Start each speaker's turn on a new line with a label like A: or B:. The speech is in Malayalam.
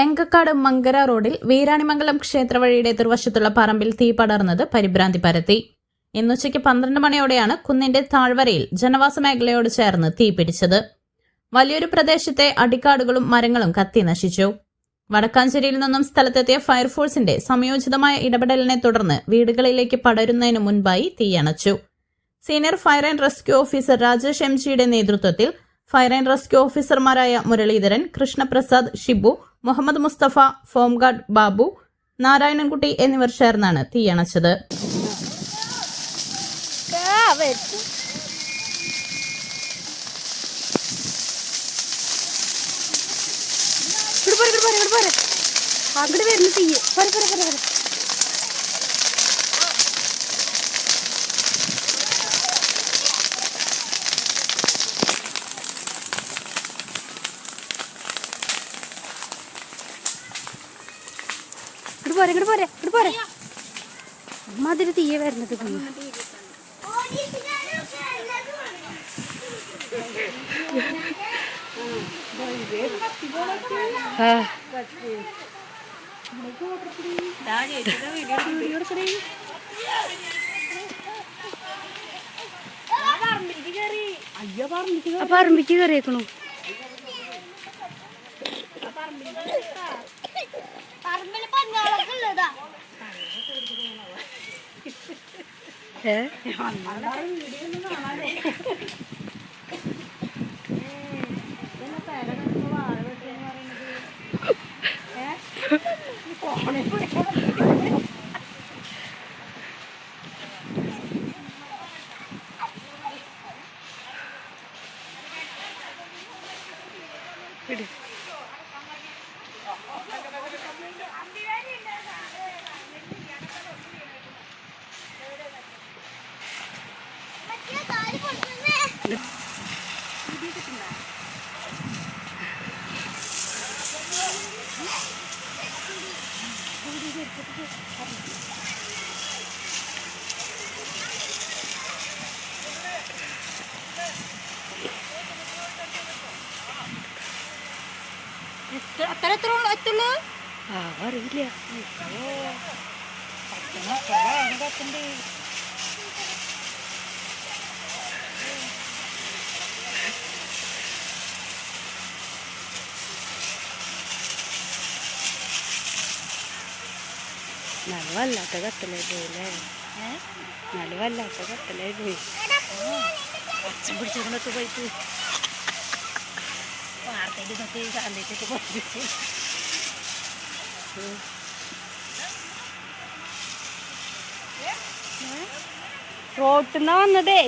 A: എങ്കക്കാട് മങ്കര റോഡിൽ വീരാണിമംഗലം ക്ഷേത്രവഴിയുടെ എതിർവശത്തുള്ള പറമ്പിൽ തീ പടർന്നത് പരിഭ്രാന്തി പരത്തി. ഇന്നുച്ചയ്ക്ക് പന്ത്രണ്ട് മണിയോടെയാണ് കുന്നിന്റെ താഴ്വരയിൽ ജനവാസ മേഖലയോട് ചേർന്ന് തീ പിടിച്ചത്. വലിയൊരു പ്രദേശത്തെ അടിക്കാടുകളും മരങ്ങളും കത്തി നശിച്ചു. വടക്കാഞ്ചേരിയിൽ നിന്നും സ്ഥലത്തെത്തിയ ഫയർഫോഴ്സിന്റെ സംയോജിതമായ ഇടപെടലിനെ തുടർന്ന് വീടുകളിലേക്ക് പടരുന്നതിനു മുൻപായി തീയണച്ചു senior fire and rescue officer Rajesh എംജിയുടെ നേതൃത്വത്തിൽ ഫയർ ആൻഡ് റെസ്ക്യൂ ഓഫീസർമാരായ മുരളീധരൻ കൃഷ്ണപ്രസാദ് ഷിബു മുഹമ്മദ് മുസ്തഫ ഫോംഗാർഡ് ബാബു നാരായണൻകുട്ടി എന്നിവർ ചേർന്നാണ് തീയണച്ചത്.
B: അങ്ങോട്ട് വരുന്നു തീയ്. പോരെ. പോരെ ഇങ്ങോട്ട് പോരെ ഇങ്ങോട്ട് പോരെ. അമ്മാതിരി തീയ വരുന്നത് കറിയേക്കണു പറമ്പിക്ക് കയറിയേക്കണു ഏ ഇട്.
C: അത്ര എത്ര എത്തുള്ളൂ
B: ആ അറിയില്ല നല്ല വല്ലാത്ത കത്തലായി പോയില്ലേ നടുവല്ലാത്ത വല്ലാത്ത കത്തലായി പോയി.
C: അച്ഛൻ പിടിച്ചോണ്ടൊക്കെ പോയിട്ട് വാർത്തയിൽ പഠിപ്പിച്ചു
B: റോട്ടിന്നാ വന്നതേ.